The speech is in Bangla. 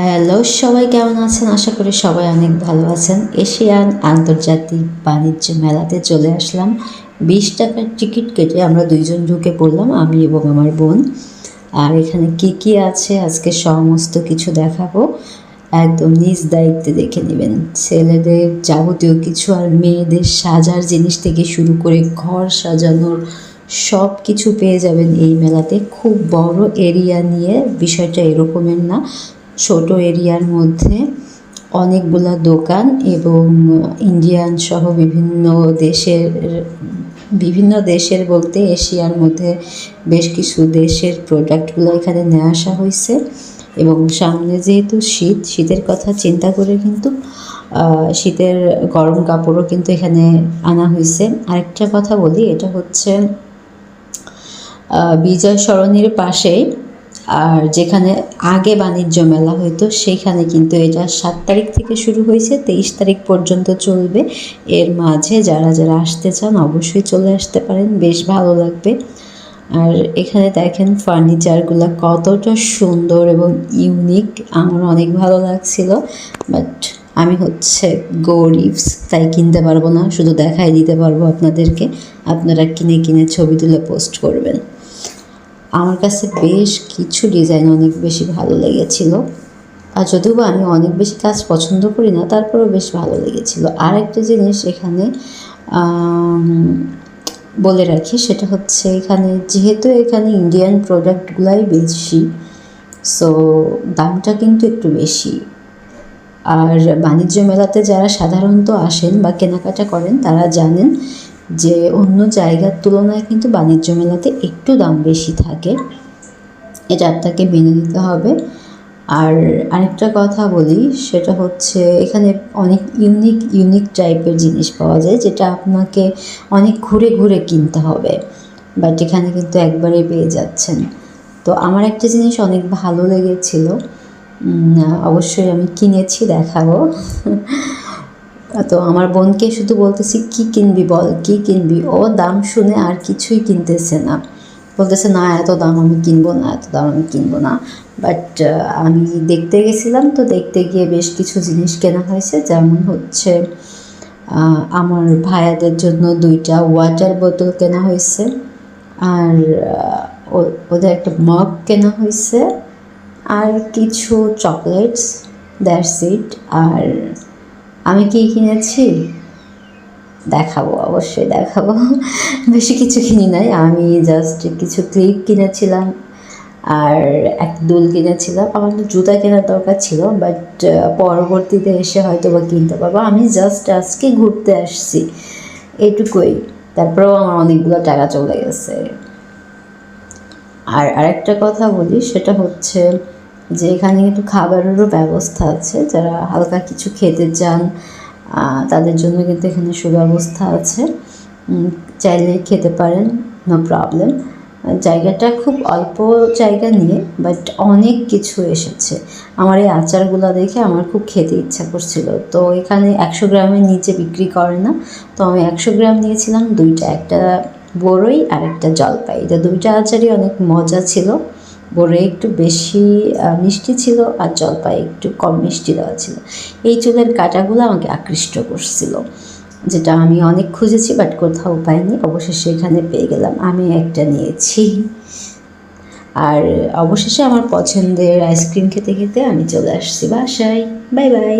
হ্যালো, সবাই কেমন আছেন? আশা করি সবাই অনেক ভালো আছেন। এশিয়ান আন্তর্জাতিক বাণিজ্য মেলাতে চলে আসলাম। বিশ টাকার টিকিট কেটে আমরা দুইজন ঢুকে পড়লাম, আমি এবং আমার বোন। আর এখানে কি কি আছে আজকে সমস্ত কিছু দেখাবো। একদম নিজ দায়িত্বে দেখে নেবেন। ছেলেদের যাবতীয় কিছু আর মেয়েদের সাজার জিনিস থেকে শুরু করে ঘর সাজানোর সব কিছু পেয়ে যাবেন এই মেলাতে। খুব বড় এরিয়া নিয়ে বিষয়টা এরকমের না। ছোট এরিয়ার মধ্যে অনেকগুলা দোকান এবং ইন্ডিয়ান সহ বিভিন্ন দেশের বিভিন্ন দেশের বলতে এশিয়ার মধ্যে বেশ কিছু দেশের প্রোডাক্টগুলো এখানে নিয়ে আসা হয়েছে। এবং সামনে যেহেতু শীত, শীতের কথা চিন্তা করে কিন্তু শীতের গরম কাপড়ও কিন্তু এখানে আনা হয়েছে। আরেকটা কথা বলি, এটা হচ্ছে বিজয় সরণির পাশে আর যেখানে আগে বাণিজ্য মেলা হতো সেইখানে কিন্তু এটা সাত তারিখ থেকে শুরু হয়েছে, তেইশ তারিখ পর্যন্ত চলবে। এর মাঝে যারা যারা আসতে চান অবশ্যই চলে আসতে পারেন, বেশ ভালো লাগবে। আর এখানে দেখেন ফার্নিচারগুলো কতটা সুন্দর এবং ইউনিক, আমার অনেক ভালো লাগছিল। বাট আমি হচ্ছে গরিবস, তাই কিনতে পারব না, শুধু দেখাই দিতে পারব আপনাদেরকে। আপনারা কিনে কিনে ছবি তুলে পোস্ট করবেন। আমার কাছে বেশ কিছু ডিজাইন অনেক বেশি ভালো লেগেছিল। আর যদিও আমি অনেক বেশি কাজ পছন্দ করি না, তারপরেও বেশ ভালো লেগেছিল। আর একটা জিনিস এখানে বলে রাখি, সেটা হচ্ছে এখানে যেহেতু এখানে ইন্ডিয়ান প্রোডাক্টগুলাই বেশি সো দামটা কিন্তু একটু বেশি। আর বাণিজ্য মেলাতে যারা সাধারণত আসেন বা কেনাকাটা করেন, তারা জানেন যে অন্য জায়গার তুলনায় কিন্তু বাণিজ্য মেলাতে একটু দাম বেশি থাকে। এটা আপনাকে মেনে নিতে হবে। আর আরেকটা কথা বলি, সেটা হচ্ছে এখানে অনেক ইউনিক ইউনিক টাইপের জিনিস পাওয়া যায়, যেটা আপনাকে অনেক ঘুরে ঘুরে কিনতে হবে। বাট এখানে কিন্তু একবারে পেয়ে যাচ্ছেন। তো আমার একটা জিনিস অনেক ভালো লেগেছিল। অবশ্যই আমি কিনেছি, দেখাবো। তো আমার বোনকে শুধু বলতেছি, কি কিনবি বল, কি কিনবি? ও দাম শুনে আর কিছুই কিনতেছে না। বলতেছে, না, এত দাম আমি কিনবো না, এত দাম আমি কিনবো না। বাট আমি দেখতে গেছিলাম, তো দেখতে গিয়ে বেশ কিছু জিনিস কেনা হয়েছে। যেমন হচ্ছে আমার ভাইয়াদের জন্য দুইটা ওয়াটার বোতল কেনা হয়েছে। আর ওদের একটা মগ কেনা হয়েছে। আর কিছু চকলেটস দ্যাটস ইট আর আমি কি কিনেছি? দেখাবো, অবশ্যই দেখাবো। বেশি কিছু কিনি নাই, আমি জাস্ট কিছু ক্লিপ কিনেছিলাম আর এক দুল কিনেছিলাম। আমার তো জুতা কেনার দরকার ছিল বাট পরবর্তীতে এসে হয়তো বা কিনতে পারব। আমি জাস্ট আজকে ঘুরতে আসছি, এটুকুই। তারপরেও আমার অনেকগুলো টাকা চলে গেছে। আর আরেকটা কথা বলি, সেটা হচ্ছে যে এখানে কিন্তু খাবারেরও ব্যবস্থা আছে। যারা হালকা কিছু খেতে চান তাদের জন্য কিন্তু এখানে সুব্যবস্থা আছে। চাইলে খেতে পারেন নো প্রবলেম জায়গাটা খুব অল্প জায়গা নিয়ে বাট অনেক কিছু এসেছে। আমার এই আচারগুলো দেখে আমার খুব খেতে ইচ্ছা করছিল। তো এখানে একশো গ্রামের নিচে বিক্রি করে না। তো আমি একশো গ্রাম নিয়েছিলাম, দুইটা, একটা বড়ই আর একটা জলপাই। এটা দুইটা আচারই অনেক মজা ছিল। বড়ই একটু বেশি মিষ্টি ছিল আর জলপাই একটু কম মিষ্টি দেওয়া ছিল। এই চুলের কাঁটাগুলো আমাকে আকৃষ্ট করছিল, যেটা আমি অনেক খুঁজেছি, বাট কোথাও পাইনি। অবশেষে এখানে পেয়ে গেলাম। আমি একটা নিয়েছি। আর অবশেষে আমার পছন্দের আইসক্রিম খেতে খেতে আমি চলে আসছি বাসায়। Bye bye